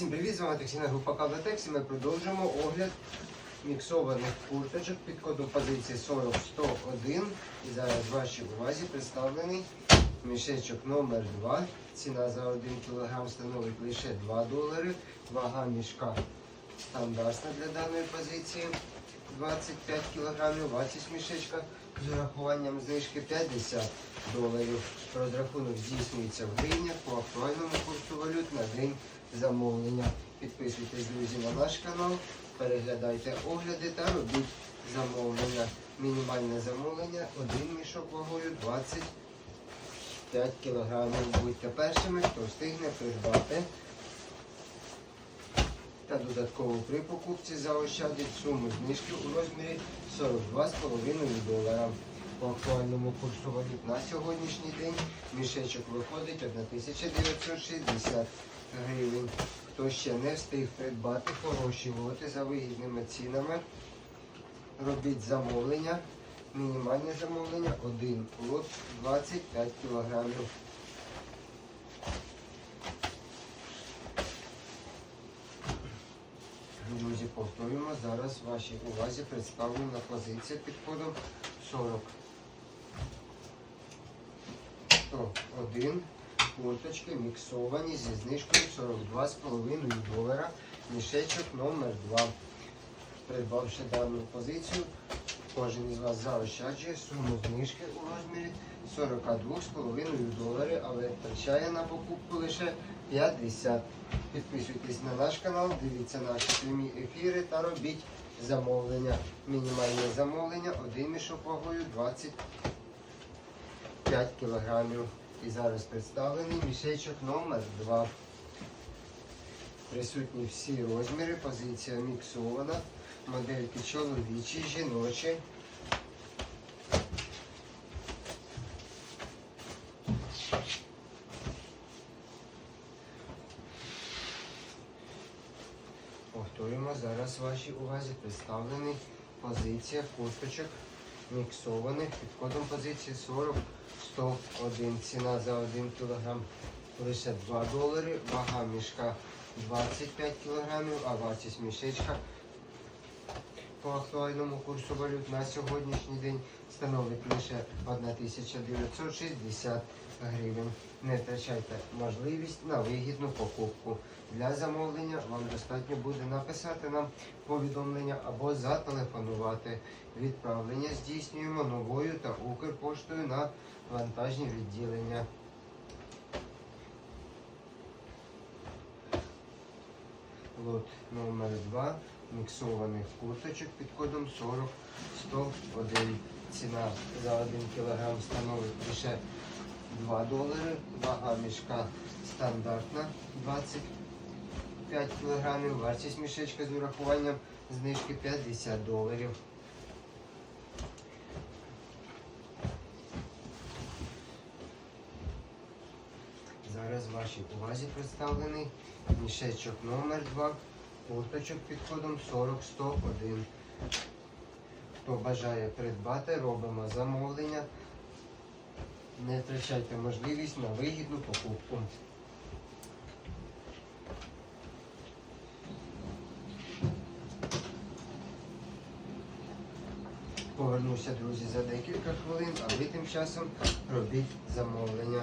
Всім привіт, з вами Тексіна група Кавлатекс і ми продовжуємо огляд міксованих курточок під кодом позиції 40101. І зараз вашій увазі представлений мішечок номер 2 Ціна за 1 кг становить лише 2 долари. Вага мішка стандартна для даної позиції 25 кг. Вартість мішечка з урахуванням знижки 50 доларів. Розрахунок здійснюється в гривнях по актуальному курсу валют на день замовлення. Підписуйтесь, друзі, на наш канал, переглядайте огляди та робіть замовлення. Мінімальне замовлення один мішок вагою 25 кг. Будьте першими, хто встигне придбати. Та додатково при покупці заощадить суму знижки у розмірі 42,5 долара. По актуальному курсу валют на сьогоднішній день мішечок виходить 1960 гривень. Хто ще не встиг придбати хороші лоти за вигідними цінами, робіть замовлення. Мінімальне замовлення один лот 25 кілограмів. Друзі, повторюємо, зараз вашій увазі представлена позиція під кодом 40. 101 курточки міксовані зі знижкою 42,5 долара. Мішечок номер 2. Придбавши дану позицію, кожен із вас заощаджує суму знижки у розмірі 42,5 долари, але втрачає на покупку лише 50. Підписуйтесь на наш канал, дивіться наші прямі ефіри та робіть замовлення. Мінімальне замовлення, один мішок вагою 25 кілограмів. І зараз представлений мішечок номер 2. Присутні всі розміри, позиція міксована, модельки чоловічі, жіночі. Повторюємо, зараз вашій увазі представлений позиція курточок міксованих під кодом позиції 40 101. Ціна за 1 кг лише 2 долари, вага мішка 25 кг, а вартість мішечка по актуальному курсу валют на сьогоднішній день становить лише 1960 гривень. Не втрачайте можливість на вигідну покупку. Для замовлення вам достатньо буде написати нам повідомлення або зателефонувати. Відправлення здійснюємо новою та Укрпоштою на вантажні відділення. Лот номер 2 міксованих курточок під кодом 40 101. Ціна за 1 кг становить лише 2 долари. Вага мішка стандартна 25 кг. Вартість мішечка з урахуванням знижки 50 доларів. Зараз вашій увазі представлений мішечок номер 2 курточок під кодом 40101. Хто бажає придбати, робимо замовлення. Не втрачайте можливість на вигідну покупку. Повернуся, друзі, за декілька хвилин, а ви тим часом робіть замовлення.